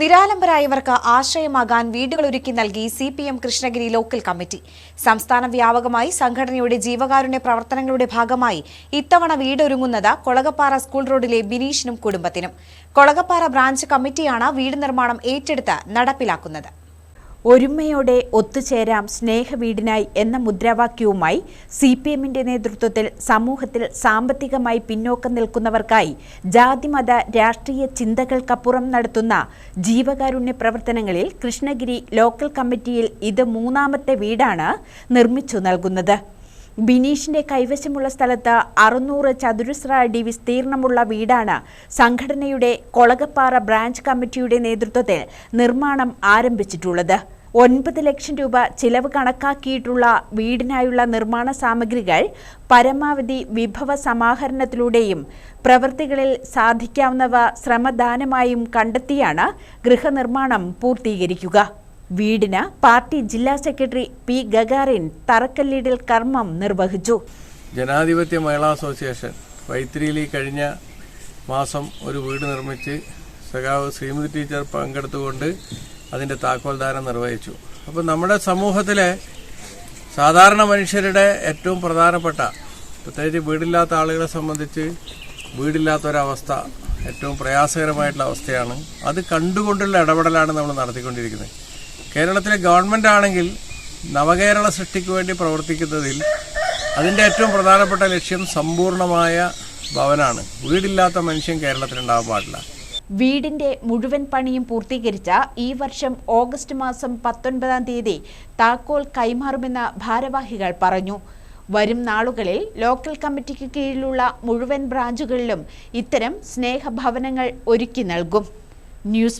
നിരാലംബരായവർക്ക് ആശ്രയമാകാൻ വീടുകൾ ഒരുക്കി നൽകി C P M Krishnagiri local committee. സംസ്ഥാന വ്യാപകമായി സംഘടനയുടെ ജീവകാരുണ്യ പ്രവർത്തനങ്ങളുടെ ഭാഗമായി ഇത്തവണ വീടൊരുങ്ങുന്നത് കൊളകപ്പാറ സ്കൂൾ റോഡിലെ ബിനീഷിനും കുടുംബത്തിനും. കൊളകപ്പാറ ബ്രാഞ്ച് കമ്മിറ്റിയാണ് വീട് നിർമ്മാണം ഏറ്റെടുത്ത് നടപ്പിലാക്കുന്നത്. ഒരുമയോടെ ഒത്തുചേരാം സ്നേഹവീടിനായി എന്ന മുദ്രാവാക്യവുമായി സി പി എമ്മിന്റെ നേതൃത്വത്തിൽ സമൂഹത്തിൽ സാമ്പത്തികമായി പിന്നോക്കം നിൽക്കുന്നവർക്കായി ജാതിമത രാഷ്ട്രീയ ചിന്തകൾക്കപ്പുറം നടത്തുന്ന ജീവകാരുണ്യ പ്രവർത്തനങ്ങളിൽ കൃഷ്ണഗിരി ലോക്കൽ കമ്മിറ്റിയിൽ ഇത് മൂന്നാമത്തെ വീടാണ് നിർമ്മിച്ചു നൽകുന്നത്. ബിനീഷിന്റെ കൈവശമുള്ള സ്ഥലത്ത് അറുന്നൂറ് ചതുരശ്ര അടി വിസ്തീർണമുള്ള വീടാണ് സംഘടനയുടെ കൊളകപ്പാറ ബ്രാഞ്ച് കമ്മിറ്റിയുടെ നേതൃത്വത്തിൽ നിർമ്മാണം ആരംഭിച്ചിട്ടുള്ളത്. ഒൻപത് ലക്ഷം രൂപ ചിലവ് കണക്കാക്കിയിട്ടുള്ള വീടിനായുള്ള നിർമ്മാണ സാമഗ്രികൾ പരമാവധി വിഭവ സമാഹരണത്തിലൂടെയും പ്രവൃത്തികളിൽ സാധിക്കാവുന്നവ ശ്രമദാനമായും കണ്ടെത്തിയാണ് ഗൃഹനിർമ്മാണം പൂർത്തീകരിക്കുക. വീടിന് പാർട്ടി ജില്ലാ സെക്രട്ടറി പി ഗഗാറിൻ തറക്കല്ലിടൽ കർമ്മം നിർവഹിച്ചു. ജനാധിപത്യ മഹിളാ അസോസിയേഷൻ വൈത്തിരിയിൽ കഴിഞ്ഞ മാസം ഒരു വീട് നിർമ്മിച്ച് സഖാവ് ശ്രീമതി ടീച്ചർ പങ്കെടുത്തുകൊണ്ട് അതിന്റെ താക്കോൽദാനം നിർവഹിച്ചു. അപ്പോൾ നമ്മുടെ സമൂഹത്തിലെ സാധാരണ മനുഷ്യരുടെ ഏറ്റവും പ്രധാനപ്പെട്ട പ്രത്യേകിച്ച് വീടില്ലാത്ത ആളുകളെ സംബന്ധിച്ച് വീടില്ലാത്തൊരവസ്ഥ ഏറ്റവും പ്രയാസകരമായിട്ടുള്ള അവസ്ഥയാണ്. അത് കണ്ടുകൊണ്ടുള്ള ഇടപെടലാണ് നമ്മൾ നടത്തിക്കൊണ്ടിരിക്കുന്നത്. കേരളത്തിലെ ഗവൺമെന്റ് ആണെങ്കിൽ നവകേരള സൃഷ്ടിക്ക് വേണ്ടി പ്രവർത്തിക്കുന്നതിൽ അതിന്റെ ഏറ്റവും പ്രധാനപ്പെട്ട ലക്ഷ്യം സമ്പൂർണമായ ഭവനാണ്. വീടില്ലാത്ത മനുഷ്യൻ കേരളത്തിലുണ്ടാകാൻ പാടില്ല. വീടിന്റെ മുഴുവൻ പണിയും പൂർത്തീകരിച്ച ഈ വർഷം ഓഗസ്റ്റ് മാസം പത്തൊൻപതാം തീയതി താക്കോൽ കൈമാറുമെന്ന് ഭാരവാഹികൾ പറഞ്ഞു. വരും നാളുകളിൽ ലോക്കൽ കമ്മിറ്റിക്ക് കീഴിലുള്ള മുഴുവൻ ബ്രാഞ്ചുകളിലും ഇത്തരം സ്നേഹഭവനങ്ങൾ ഒരുക്കി നൽകും. ന്യൂസ്